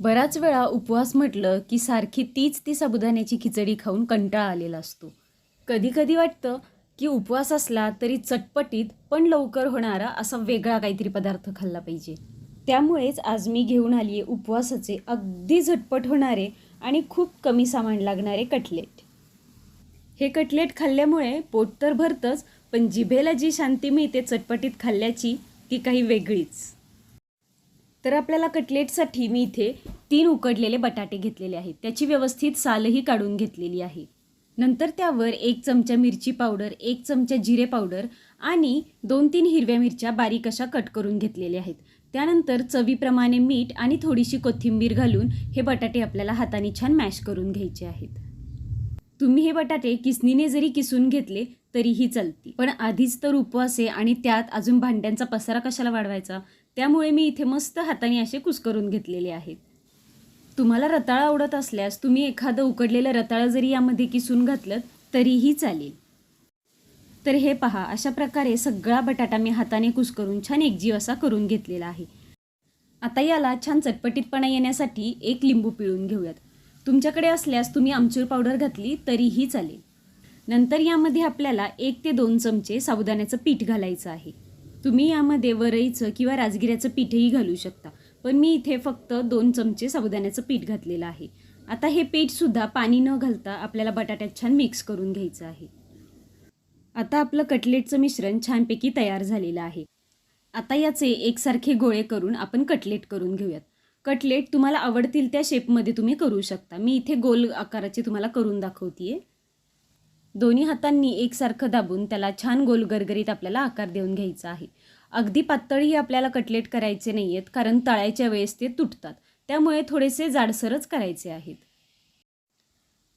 बराच वेळा उपवास म्हटलं की सारखी तीच ती साबुदाण्याची खिचडी खाऊन कंटाळा आलेला असतो. कधी कधी वाटतं की उपवास असला तरी चटपटीत पण लवकर होणारा असा वेगळा काहीतरी पदार्थ खाल्ला पाहिजे. त्यामुळेच आज मी घेऊन आली आहे उपवासाचे अगदी झटपट होणारे आणि खूप कमी सामान लागणारे कटलेट. हे कटलेट खाल्ल्यामुळे पोट तर भरतंच पण जिभेला जी शांती मिळते चटपटीत खाल्ल्याची ती काही वेगळीच. तर आपल्याला कटलेटसाठी मी इथे तीन उकडलेले बटाटे घेतलेले आहेत. त्याची व्यवस्थित सालही काढून घेतलेली आहे. नंतर त्यावर एक चमचा मिरची पावडर एक चमचा जिरे पावडर आणि दोन तीन हिरव्या मिरच्या बारीक अशा कट करून घेतलेल्या आहेत. त्यानंतर चवीप्रमाणे मीठ आणि थोडीशी कोथिंबीर घालून हे बटाटे आपल्याला हाताने छान मॅश करून घ्यायचे आहेत. तुम्ही हे बटाटे किसनीने जरी किसून घेतले तरीही चालतील. पण आधीच तर उपवास आहे आणि त्यात अजून भांड्यांचा पसारा कशाला वाढवायचा? त्यामुळे मी इथे मस्त हाताने असे कुस्करून घेतलेले आहेत. तुम्हाला रताळं आवडत असल्यास तुम्ही एखादं उकडलेलं रताळं जरी यामध्ये किसून घातलं तरीही चालेल. तर हे पहा अशा प्रकारे सगळा बटाटा मी हाताने कुस्करून छान एकजीव असा करून घेतलेला आहे. आता याला छान चटपटीतपणा येण्यासाठी एक लिंबू पिळून घेऊयात. तुमच्याकडे असल्यास तुम्ही आमचूर पावडर घातली तरीही चालेल. नंतर यामध्ये आपल्याला एक ते दोन चमचे साबुदाण्याचं पीठ घालायचं आहे. तुम्ही यामध्ये वरईचं किंवा राजगिऱ्याचं पीठही घालू शकता. पण मी इथे फक्त दोन चमचे साबुदाण्याचं पीठ घातलेलं आहे. आता हे पीठसुद्धा पाणी न घालता आपल्याला बटाट्यात छान मिक्स करून घ्यायचं आहे. आता आपलं कटलेटचं मिश्रण छानपैकी तयार झालेलं आहे. आता याचे एकसारखे गोळे करून आपण कटलेट करून घेऊयात. कटलेट तुम्हाला आवडतील त्या शेपमध्ये तुम्ही करू शकता. मी इथे गोल आकाराचे तुम्हाला करून दाखवतीये. दोन्ही हातांनी एकसारखं दाबून त्याला छान गोल गरगरीत आपल्याला आकार देऊन घ्यायचा आहे. अगदी पातळी आपल्याला कटलेट करायचे नाही आहेत कारण तळायच्या वेळेस ते तुटतात. त्यामुळे थोडेसे जाडसरच करायचे आहेत.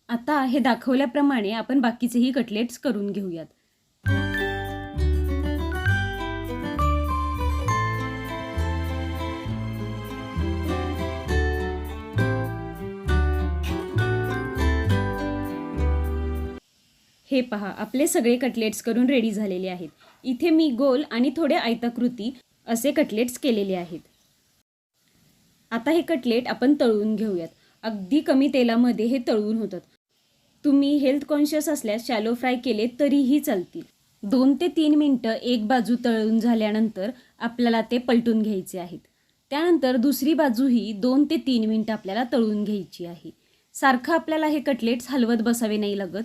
आता हे दाखवल्याप्रमाणे आपण बाकीचेही कटलेट्स करून घेऊयात. हे पहा आपले सगळे कटलेट्स करून रेडी झालेले आहेत. इथे मी गोल आणि थोडे आयताकृती असे कटलेट्स केलेले आहेत. आता हे कटलेट आपण तळून घेऊयात. अगदी कमी तेलामध्ये हे तळून होतात. तुम्ही हेल्थ कॉन्शियस असल्यास शॅलो फ्राय केले तरीही चालतील. दोन ते तीन मिनटं एक बाजू तळून झाल्यानंतर आपल्याला ते पलटून घ्यायचे आहेत. त्यानंतर दुसरी बाजूही दोन ते तीन मिनटं आपल्याला तळून घ्यायची आहे. सारखं आपल्याला हे कटलेट्स हलवत बसावे नाही लागत.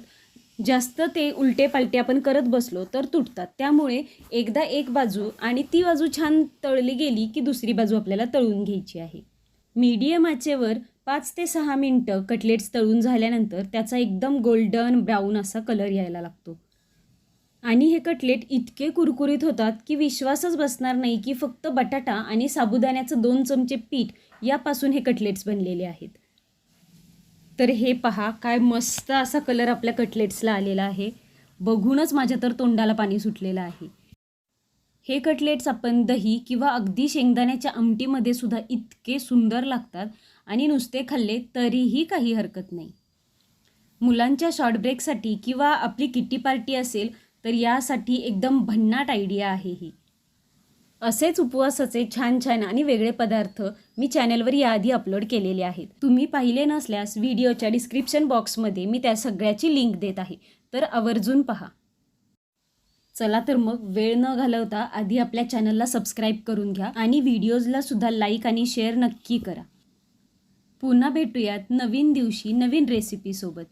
जास्त ते उलटे पालटे आपण करत बसलो तर तुटतात. त्यामुळे एकदा एक बाजू आणि ती बाजू छान तळली गेली की दुसरी बाजू आपल्याला तळून घ्यायची आहे. मीडियम आचेवर पाच ते सहा मिनटं कटलेट्स तळून झाल्यानंतर त्याचा एकदम गोल्डन ब्राऊन असा कलर यायला लागतो. आणि हे कटलेट इतके कुरकुरीत होतात की विश्वासच बसणार नाही की फक्त बटाटा आणि साबुदाण्याचं दोन चमचे पीठ यापासून हे कटलेट्स बनलेले आहेत. तर हे पहा काय मस्त असा कलर आपल्या कटलेट्सला आलेला आहे. बघूनच माझ्या तर तोंडाला पाणी सुटलेलं आहे. हे कटलेट्स आपण दही किंवा अगदी शेंगदाण्याच्या आमटीमध्ये सुद्धा इतके सुंदर लागतात आणि नुसते खाल्ले तरीही काही हरकत नाही. मुलांच्या शॉर्ट ब्रेकसाठी किंवा आपली किट्टी पार्टी असेल तर यासाठी एकदम भन्नाट आयडिया आहे ही. असेच उपवासाचे छान छान आणि वेगळे पदार्थ मी चॅनलवर याआधी अपलोड केलेले आहेत. तुम्ही पाहिले नसल्यास व्हिडिओच्या डिस्क्रिप्शन बॉक्समध्ये मी त्या सगळ्याची लिंक देत आहे. तर आवर्जून पहा. चला तर मग वेळ न घालवता आधी आपल्या चॅनलला सबस्क्राईब करून घ्या आणि व्हिडिओजला सुद्धा लाईक आणि शेअर नक्की करा. पुन्हा भेटूयात नवीन दिवशी नवीन रेसिपीसोबत